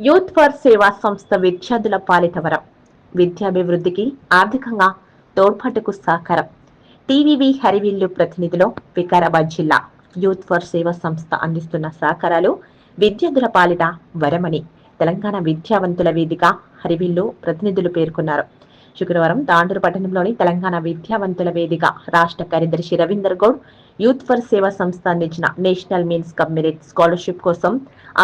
Youth for Seva సంస్థ విద్యార్థుల పాలిటవరం విద్యాభివృద్ధికి ఆర్థికంగా తోడ్పాటుకు సహకారం. టీవీవి హరివిల్లు ప్రతినిధిలో వికారాబాద్ జిల్లా యూత్ ఫర్ సేవా సంస్థ అందిస్తున్న సహకారాలు విద్యార్థుల పాలిట వరమని తెలంగాణ విద్యావంతుల వేదిక హరివిల్లు ప్రతినిధులు పేర్కొన్నారు. శుక్రవారం తాండూరు పట్టణంలోని తెలంగాణ విద్యావంతుల వేదిక రాష్ట్ర కార్యదర్శి రవీందర్ గౌడ్ యూత్ ఫర్ సేవా సంస్థ అందించిన national means cum merit scholarship కోసం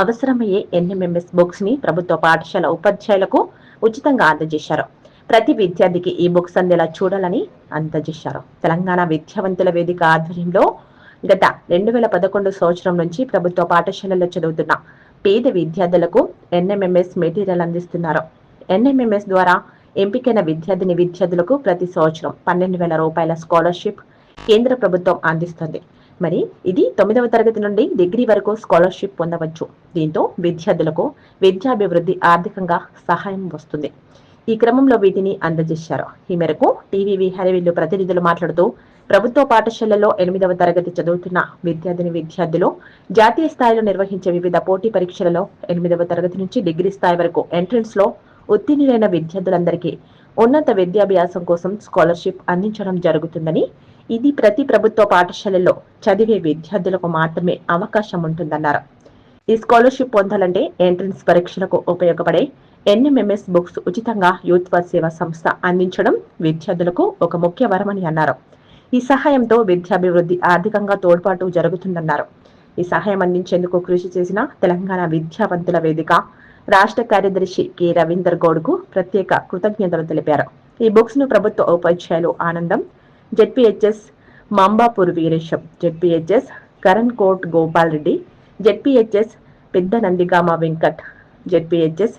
అవసరమయ్యే ఎన్ఎంఎంఎస్ బుక్స్ని ప్రభుత్వ పాఠశాల ఉపాధ్యాయులకు ఉచితంగా అందజేశారు. ప్రతి విద్యార్థికి ఈ బుక్స్ అందేలా చూడాలని అందజేశారు. తెలంగాణ విద్యావంతుల వేదిక ఆధ్వర్యంలో గత రెండు వేల పదకొండు సంవత్సరం నుంచి ప్రభుత్వ పాఠశాలల్లో చదువుతున్న పేద విద్యార్థులకు ఎన్ఎంఎంఎస్ మెటీరియల్ అందిస్తున్నారు. ఎన్ఎంఎంఎస్ ద్వారా ఎంపికైన విద్యార్థిని విద్యార్థులకు ప్రతి సంవత్సరం పన్నెండు వేల రూపాయల స్కాలర్షిప్ కేంద్ర ప్రభుత్వం అందిస్తుంది. మరి ఇది తొమ్మిదవ తరగతి నుండి డిగ్రీ వరకు స్కాలర్షిప్ పొందవచ్చు. దీంతో విద్యార్థులకు విద్యాభివృద్ధి ఆర్థికంగా సహాయం వస్తుంది. ఈ క్రమంలో వీటిని అందజేశారు. ఈ మేరకు టీవీవీ హరివిల్లు ప్రతినిధులు మాట్లాడుతూ ప్రభుత్వ పాఠశాలలో ఎనిమిదవ తరగతి చదువుతున్న విద్యార్థిని విద్యార్థులు జాతీయ స్థాయిలో నిర్వహించే వివిధ పోటీ పరీక్షలలో ఎనిమిదవ తరగతి నుంచి డిగ్రీ స్థాయి వరకు ఎంట్రన్స్లో ఉత్తీర్ణులైన విద్యార్థులందరికీ ఉన్నత విద్యాభ్యాసం కోసం స్కాలర్షిప్ అందించడం జరుగుతుందని ఇది ప్రతి ప్రభుత్వ పాఠశాలలో చదివే విద్యార్థులకు మాత్రమే అవకాశం ఉంటుందన్నారు. ఈ స్కాలర్షిప్ పొందాలంటే ఎంట్రన్స్ పరీక్షలకు ఉపయోగపడే ఎన్ఎంఎంఎస్ బుక్స్ ఉచితంగా యూత్ ఫర్ సేవా సంస్థ అందించడం విద్యార్థులకు ఒక ముఖ్య వరమని అన్నారు. ఈ సహాయంతో విద్యాభివృద్ధి ఆర్థికంగా తోడ్పాటు జరుగుతుందన్నారు. ఈ సహాయం అందించేందుకు కృషి చేసిన తెలంగాణ విద్యావంతుల వేదిక రాష్ట్ర కార్యదర్శి కె. రవీందర్ గౌడ్కు ప్రత్యేక కృతజ్ఞతలు తెలిపారు. ఈ బుక్స్ను ప్రభుత్వ ఉపాధ్యాయులు ఆనందం ZPHS Mambapur Veeresham ZPHS Karan Kot Gopal Reddy ZPHS Pedda Nandigama Venkat ZPHS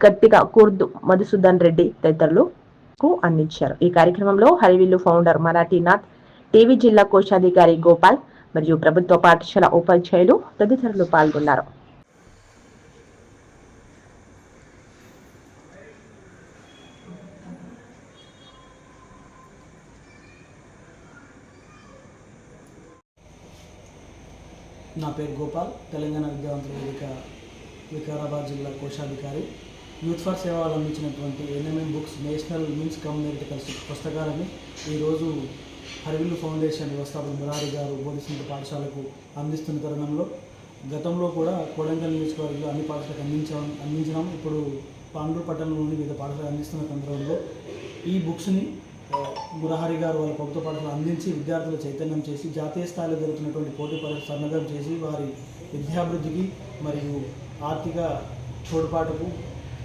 గట్టిగా కూర్దు మధుసూదన్ రెడ్డి తదితరులకు అందించారు. ఈ కార్యక్రమంలో హరివిల్లు ఫౌండర్ మరాఠీనాథ్ టీవీ జిల్లా కోశాధికారి గోపాల్ మరియు ప్రభుత్వ పాఠశాల ఉపాధ్యాయులు తదితరులు పాల్గొన్నారు. నా పేరు గోపాల్ తెలంగాణ విద్యావంతుల వేదిక వికారాబాద్ జిల్లా కోశాధికారి. యూత్ ఫర్ సేవ వాళ్ళు అందించినటువంటి ఎన్ఎంఎం బుక్స్ నేషనల్ మీన్స్ కమ్యూనిటికల్ పుస్తకాలని ఈరోజు హరివిల్లు ఫౌండేషన్ వ్యవస్థాపక మురారి గారు బోధిస్తున్న పాఠశాలకు అందిస్తున్న తరుణంలో గతంలో కూడా కొడంగల్ నియోజకవర్గంలో అన్ని పాఠశాలకు అందించాం అందించినాం. ఇప్పుడు పాండూరు పట్టణంలోని వివిధ పాఠశాలలు అందిస్తున్న సందర్భంలో ఈ బుక్స్ని ఆ, గారు వాళ్ళ ప్రభుత్వ పాఠశాల అందించి విద్యార్థులు చైతన్యం చేసి జాతీయ స్థాయిలో జరుగుతున్నటువంటి పోటీ పరీక్ష సన్నద్ధం చేసి వారి విద్యాభివృద్ధికి మరియు ఆర్థిక తోడ్పాటుకు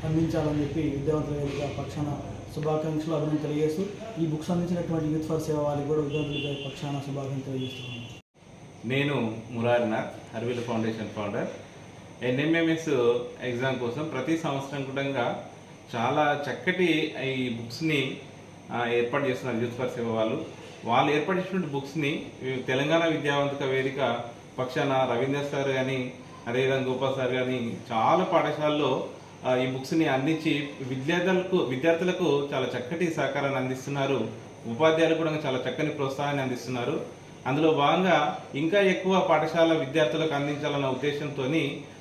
అందించాలని చెప్పి విద్యావంతుల వేదిక పక్షాన శుభాకాంక్షలు అభినందన తెలియజేస్తూ ఈ బుక్స్ అందించినటువంటి యూత్ ఫర్ సేవ వాళ్ళకి కూడా విద్యార్థుల పక్షాన శుభాకాంక్షలు తెలియజేస్తున్నాను. నేను Murarinath Harvil foundation founder. NMMS exam కోసం ప్రతి సంవత్సరం కూడా చాలా చక్కటి ఈ బుక్స్ని ఏర్పాటు చేస్తున్నారు యూత్ ఫర్ సేవ వాళ్ళు. వాళ్ళు ఏర్పాటు చేసినటువంటి బుక్స్ని తెలంగాణ విద్యావంతిక వేదిక పక్షాన రవీంద్ర సార్ కానీ అదేవిధంగా గోపాల్ సార్ కానీ చాలా పాఠశాలల్లో ఈ బుక్స్ని అందించి విద్యార్థులకు విద్యార్థులకు చాలా చక్కటి సహకారాన్ని అందిస్తున్నారు. ఉపాధ్యాయులు కూడా చాలా చక్కని ప్రోత్సాహాన్ని అందిస్తున్నారు. అందులో భాగంగా ఇంకా ఎక్కువ పాఠశాల విద్యార్థులకు అందించాలన్న ఉద్దేశంతో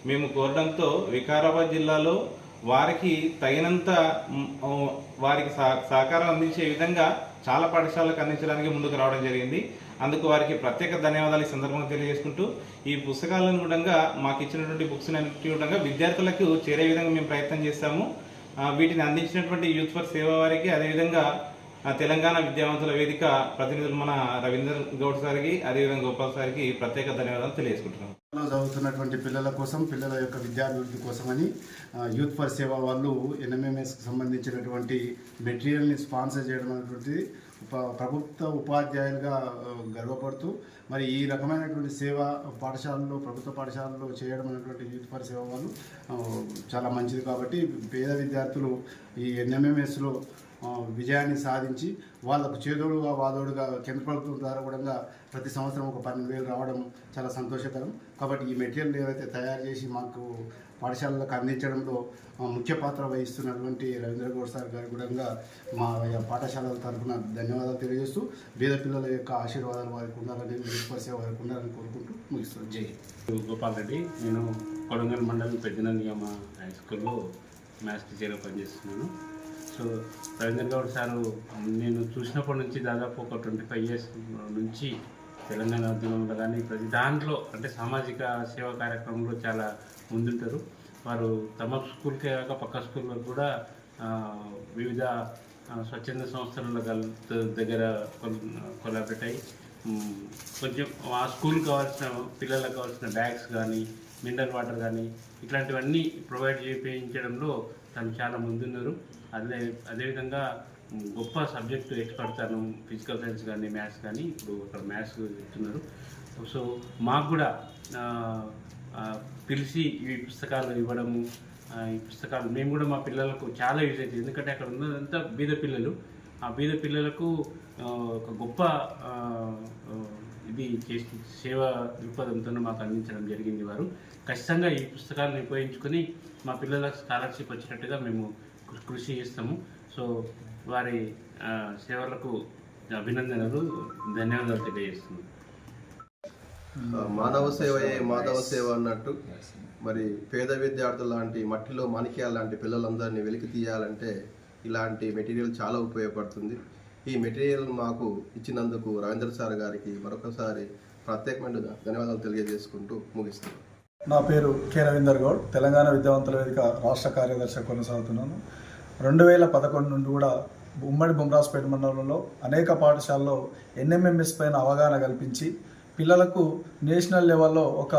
మేము కోరడంతో వికారాబాద్ జిల్లాలో వారికి తగినంత వారికి సహ- సహకారం అందించే విధంగా చాలా పాఠశాలకు అందించడానికి ముందుకు రావడం జరిగింది. అందుకు వారికి ప్రత్యేక ధన్యవాదాలు ఈ సందర్భంగా తెలియజేసుకుంటూ ఈ పుస్తకాలను కూడా మాకు ఇచ్చినటువంటి బుక్స్ కూడా విద్యార్థులకు చేరే విధంగా మేము ప్రయత్నం చేస్తాము. వీటిని అందించినటువంటి యూత్ ఫర్ సేవ వారికి అదేవిధంగా తెలంగాణ విద్యావంతుల వేదిక ప్రతినిధులు మన రవీందర్ గౌడ్ సార్కి అదేవిధంగా గోపాల్ సార్కి ప్రత్యేక ధన్యవాదాలు తెలియజేసుకుంటున్నాం. చదువుతున్నటువంటి పిల్లల కోసం పిల్లల యొక్క విద్యాభివృద్ధి కోసమని యూత్ ఫర్ సేవ వాళ్ళు ఎన్ఎంఎంఎస్కి సంబంధించినటువంటి మెటీరియల్ని స్పాన్సర్ చేయడం అనేటువంటిది ప్రభుత్వ ఉపాధ్యాయులుగా గర్వపడుతూ మరి ఈ రకమైనటువంటి సేవ పాఠశాలలో ప్రభుత్వ పాఠశాలలో చేయడం అనేటువంటి యూత్ ఫర్ సేవ వాళ్ళు చాలా మంచిది కాబట్టి పేద విద్యార్థులు ఈ ఎన్ఎంఎంఎస్లో విజయాన్ని సాధించి వాళ్ళకు చేదోడుగా వాదోడుగా కేంద్ర ప్రభుత్వం ద్వారా కూడా ప్రతి సంవత్సరం ఒక పన్నెండు వేలు రావడం చాలా సంతోషకరం. కాబట్టి ఈ మెటీరియల్ ఏవైతే తయారు చేసి మాకు పాఠశాలలకు అందించడంలో ముఖ్య పాత్ర వహిస్తున్నటువంటి రవీంద్ర గౌడ్ సార్ గారి కూడా మా పాఠశాలల తరఫున ధన్యవాదాలు తెలియజేస్తూ పేద పిల్లల యొక్క ఆశీర్వాదాలు వారికి ఉండాలని నిరుపరిసే వారికి ఉండాలని కోరుకుంటూ ముగిస్తున్నాను జై గోపాల్ రెడ్డి నేను కొడంగల్ మండలం పెద్దనందిగామ హై స్కూల్లో మ్యాథ్స్ టీచర్గా పనిచేస్తున్నాను. సో రవీంద్ర గౌడ్ సారు నేను చూసినప్పటి నుంచి దాదాపు ఒక ట్వంటీ ఫైవ్ ఇయర్స్ నుంచి తెలంగాణ ఉద్యమంలో కానీ ప్రతి దాంట్లో అంటే సామాజిక సేవా కార్యక్రమంలో చాలా ముందుంటారు. వారు తమ స్కూల్కే కాక పక్క స్కూల్ వరకు కూడా వివిధ స్వచ్ఛంద సంస్థల దగ్గర కొలాబరేట్ అయ్యి కొంచెం ఆ స్కూల్ కావాల్సిన పిల్లలకు కావాల్సిన బ్యాగ్స్ కానీ మినరల్ వాటర్ కానీ ఇట్లాంటివన్నీ ప్రొవైడ్ చేయించడంలో తను చాలా ముందున్నారు. అదే అదేవిధంగా గొప్ప సబ్జెక్ట్ ఎక్స్పర్ట్ తను ఫిజికల్ సైన్స్ కానీ మ్యాథ్స్ కానీ ఇప్పుడు అక్కడ మ్యాథ్స్ చెప్తున్నారు. సో మాకు కూడా పిలిచి ఈ పుస్తకాలు ఇవ్వడము ఈ పుస్తకాలు మేము కూడా మా పిల్లలకు చాలా యూజ్ అవుతుంది ఎందుకంటే అక్కడ ఉన్నదంతా బీద పిల్లలు. ఆ బీద పిల్లలకు ఒక గొప్ప ఇది చేసి సేవ దృక్పథంతో మాకు అందించడం జరిగింది వారు. ఖచ్చితంగా ఈ పుస్తకాలను ఉపయోగించుకొని మా పిల్లలకు స్కాలర్షిప్ వచ్చినట్టుగా మేము కృషి చేస్తాము. సో వారి సేవలకు అభినందనలు ధన్యవాదాలు తెలియజేస్తున్నాం. మానవ సేవయే మాధవ సేవ అన్నట్టు మరి పేద విద్యార్థుల లాంటి మట్టిలో మాణిక్యాల లాంటి పిల్లలందరినీ వెలికి తీయాలంటే ఇలాంటి మెటీరియల్ చాలా ఉపయోగపడుతుంది. ఈ మెటీరియల్ మాకు ఇచ్చినందుకు రవీంద్ర సార్ గారికి మరొకసారి ప్రత్యేకమైన ధన్యవాదాలు తెలియజేసుకుంటూ ముగిస్తున్నాం. నా పేరు కె రవీందర్ గౌడ్. తెలంగాణ విద్యావంతుల వేదిక రాష్ట్ర కార్యదర్శి కొనసాగుతున్నాను. రెండు వేల పదకొండు నుండి కూడా ఉమ్మడి బొమ్రాజ్పేట మండలంలో అనేక పాఠశాలలో ఎన్ఎంఎంఎస్ పైన అవగాహన కల్పించి పిల్లలకు నేషనల్ లెవెల్లో ఒక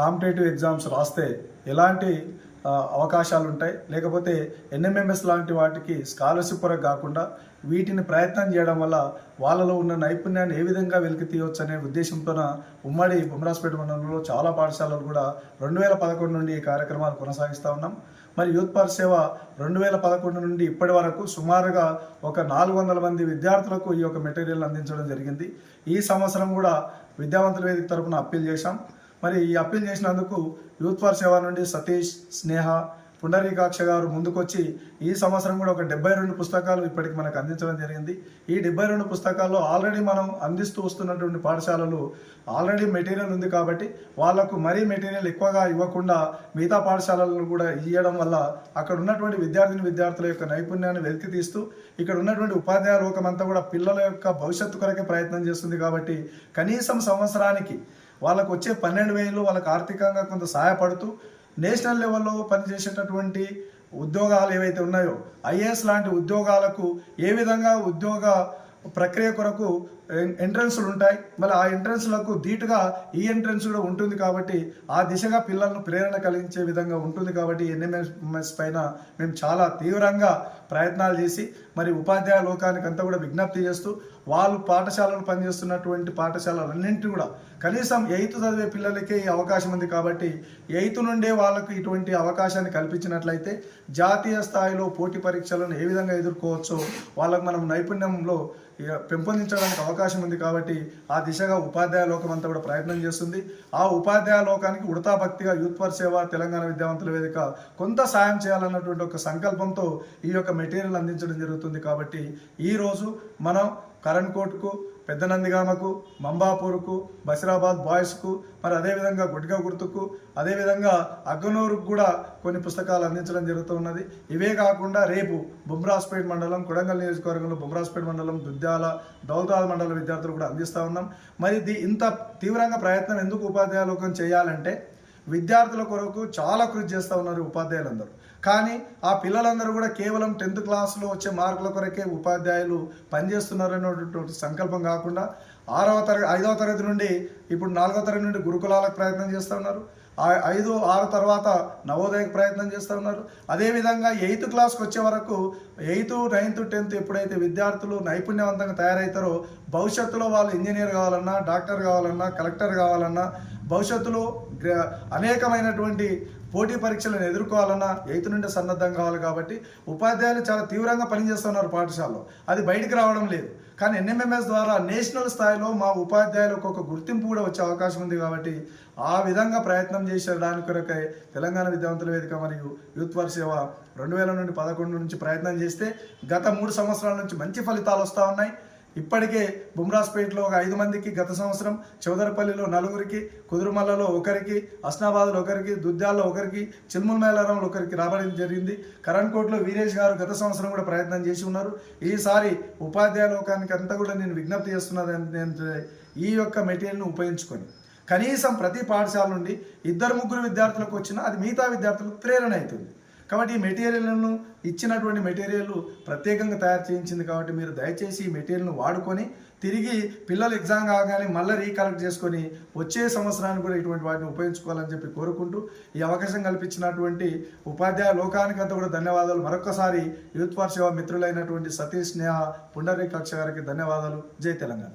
కాంపిటేటివ్ ఎగ్జామ్స్ రాస్తే ఎలాంటి అవకాశాలు ఉంటాయి లేకపోతే ఎన్ఎంఎంఎస్ లాంటి వాటికి స్కాలర్షిప్ పరంగా కాకుండా వీటిని ప్రయత్నం చేయడం వల్ల వాళ్ళలో ఉన్న నైపుణ్యాన్ని ఏ విధంగా వెలికి తీయవచ్చు అనే ఉద్దేశంతోన ఉమ్మడి బొమ్మరాజపేట మండలంలో చాలా పాఠశాలలు కూడా రెండు వేల పదకొండు నుండి ఈ కార్యక్రమాలు కొనసాగిస్తూ ఉన్నాం. మరి యూత్ పార్ సేవ రెండు వేల పదకొండు నుండి ఇప్పటి వరకు సుమారుగా ఒక నాలుగు వందల మంది విద్యార్థులకు ఈ యొక్క మెటీరియల్ అందించడం జరిగింది. ఈ సంవత్సరం కూడా విద్యావంతుల వేదిక తరపున అప్పీల్ చేశాం. మరి ఈ అప్పీల్ చేసినందుకు యూత్ ఫర్ సేవ నుండి సతీష్ స్నేహ పుండరీకాక్ష గారు ముందుకొచ్చి ఈ సంవత్సరం కూడా ఒక డెబ్బై రెండు పుస్తకాలు ఇప్పటికి మనకు అందించడం జరిగింది. ఈ డెబ్బై రెండు పుస్తకాల్లో ఆల్రెడీ మనం అందిస్తూ వస్తున్నటువంటి పాఠశాలలు ఆల్రెడీ మెటీరియల్ ఉంది కాబట్టి వాళ్ళకు మరీ మెటీరియల్ ఎక్కువగా ఇవ్వకుండా మిగతా పాఠశాలలను కూడా ఇవ్వడం వల్ల అక్కడ ఉన్నటువంటి విద్యార్థిని విద్యార్థుల యొక్క నైపుణ్యాన్ని వెలికి తీస్తూ ఇక్కడ ఉన్నటువంటి ఉపాధ్యాయ లోకం అంతా కూడా పిల్లల యొక్క భవిష్యత్తు కొరకే ప్రయత్నం చేస్తుంది కాబట్టి కనీసం సంవత్సరానికి వాళ్ళకు వచ్చే పన్నెండు వేలు వాళ్ళకి ఆర్థికంగా కొంత సహాయపడుతూ నేషనల్ లెవెల్లో పనిచేసేటటువంటి ఉద్యోగాలు ఏవైతే ఉన్నాయో ఐఏఎస్ లాంటి ఉద్యోగాలకు ఏ విధంగా ఉద్యోగ ప్రక్రియ కొరకు ఎంట్రన్స్లు ఉంటాయి మళ్ళీ ఆ ఎంట్రన్స్లకు ధీటుగా ఈ ఎంట్రన్స్ కూడా ఉంటుంది కాబట్టి ఆ దిశగా పిల్లలను ప్రేరణ కలిగించే విధంగా ఉంటుంది కాబట్టి ఎన్ఎంఎస్ పైన మేము చాలా తీవ్రంగా ప్రయత్నాలు చేసి మరి ఉపాధ్యాయ లోకానికి అంతా కూడా విజ్ఞప్తి చేస్తూ వాళ్ళు పాఠశాలలు పనిచేస్తున్నటువంటి పాఠశాలలన్నింటి కూడా కనీసం ఎయిత్ చదివే పిల్లలకే ఈ అవకాశం ఉంది కాబట్టి ఎయిత్ నుండే వాళ్ళకు ఇటువంటి అవకాశాన్ని కల్పించినట్లయితే జాతీయ స్థాయిలో పోటీ పరీక్షలను ఏ విధంగా ఎదుర్కోవచ్చో వాళ్ళకు మనం నైపుణ్యంలో ఇక పెంపొందించడానికి అవకాశం ఉంది కాబట్టి ఆ దిశగా ఉపాధ్యాయ లోకం అంతా కూడా ప్రయత్నం చేస్తుంది. ఆ ఉపాధ్యాయ లోకానికి ఉడతా భక్తిగా యూత్ ఫర్ సేవ తెలంగాణ విద్యావంతుల వేదిక కొంత సాయం చేయాలన్నటువంటి ఒక సంకల్పంతో ఈ యొక్క మెటీరియల్ అందించడం జరుగుతుంది కాబట్టి ఈ రోజు మనం కరణ్ కోట్కు పెద్ద నందిగామకు మంబాపూర్కు బసిరాబాద్ బాయ్స్కు మరి అదేవిధంగా గుడ్గా గుర్తుకు అదేవిధంగా అగ్గనూరుకు కూడా కొన్ని పుస్తకాలు అందించడం జరుగుతూ ఉన్నది. ఇవే కాకుండా రేపు బుమ్రాస్పేట్ మండలం కొడంగల్ నియోజకవర్గంలో బుమ్రాస్పేట్ మండలం దుద్యాల దౌల్దాల్ మండల విద్యార్థులు కూడా అందిస్తూ ఉన్నాం. మరి ఇది ఇంత తీవ్రంగా ప్రయత్నం ఎందుకు ఉపాధ్యాయ చేయాలంటే విద్యార్థుల కొరకు చాలా కృషి చేస్తూ ఉన్నారు ఉపాధ్యాయులందరూ. కానీ ఆ పిల్లలందరూ కూడా కేవలం టెన్త్ క్లాస్లో వచ్చే మార్కుల కొరకే ఉపాధ్యాయులు పనిచేస్తున్నారు అనేటువంటి సంకల్పం కాకుండా ఆరవ తరగతి ఐదవ తరగతి నుండి ఇప్పుడు నాలుగవ తరగతి నుండి గురుకులాలకు ప్రయత్నం చేస్తూ ఉన్నారు. ఆ ఐదు ఆరు తర్వాత నవోదయకు ప్రయత్నం చేస్తూ ఉన్నారు. అదేవిధంగా ఎయిత్ క్లాస్కి వచ్చే వరకు ఎయిత్ నైన్త్ టెన్త్ ఎప్పుడైతే విద్యార్థులు నైపుణ్యవంతంగా తయారవుతారో భవిష్యత్తులో వాళ్ళు ఇంజనీర్ కావాలన్నా డాక్టర్ కావాలన్నా కలెక్టర్ కావాలన్నా భవిష్యత్తులో గ్ర- అనేకమైనటువంటి పోటీ పరీక్షలను ఎదుర్కోవాలన్నా ఎయిత్ నుండి సన్నద్ధం కావాలి కాబట్టి ఉపాధ్యాయులు చాలా తీవ్రంగా పనిచేస్తున్నారు పాఠశాలలో. అది బయటికి రావడం లేదు. కానీ ఎన్ఎంఎంఎస్ ద్వారా నేషనల్ స్థాయిలో మా ఉపాధ్యాయులకు ఒక గుర్తింపు కూడా వచ్చే అవకాశం ఉంది కాబట్టి ఆ విధంగా ప్రయత్నం చేసేదాని కొరకే తెలంగాణ విద్యావంతుల వేదిక మరియు యూత్ ఫర్ సేవ రెండు వేల నుండి పదకొండు నుంచి ప్రయత్నం చేస్తే గత మూడు సంవత్సరాల నుంచి మంచి ఫలితాలు వస్తూ ఉన్నాయి. ఇప్పటికే బుమ్రాస్పేటలో ఒక ఐదు మందికి గత సంవత్సరం చౌదరపల్లిలో నలుగురికి కుదురుమల్లలో ఒకరికి అస్నాబాద్లో ఒకరికి దుద్యాల్లో ఒకరికి చిల్ముల్ మేళారంలో ఒకరికి రాబడి జరిగింది. కరణ్కోట్లో వీరేష్ గారు గత సంవత్సరం కూడా ప్రయత్నం చేసి ఉన్నారు. ఈసారి ఉపాధ్యాయ లోకానికి అంతా కూడా నేను విజ్ఞప్తి చేస్తున్నది ఈ యొక్క మెటీరియల్ని ఉపయోగించుకొని కనీసం ప్రతి పాఠశాల నుండి ఇద్దరు ముగ్గురు విద్యార్థులకు వచ్చినా అది మిగతా విద్యార్థులకు ప్రేరణ అవుతుంది. కాబట్టి ఈ మెటీరియల్ను ఇచ్చినటువంటి మెటీరియల్ ప్రత్యేకంగా తయారు చేయించింది కాబట్టి మీరు దయచేసి ఈ మెటీరియల్ను వాడుకొని తిరిగి పిల్లలు ఎగ్జామ్ కాగానే మళ్ళీ రీకలెక్ట్ చేసుకొని వచ్చే సంవత్సరానికి కూడా ఇటువంటి వాటిని ఉపయోగించుకోవాలని చెప్పి కోరుకుంటూ ఈ అవకాశం కల్పించినటువంటి ఉపాధ్యాయ లోకానికంతా కూడా ధన్యవాదాలు. మరొకసారి యూత్ ఫార్ సేవ మిత్రులైనటువంటి సతీష్ స్నేహ పుండరీకాక్ష గారికి ధన్యవాదాలు. జై తెలంగాణ.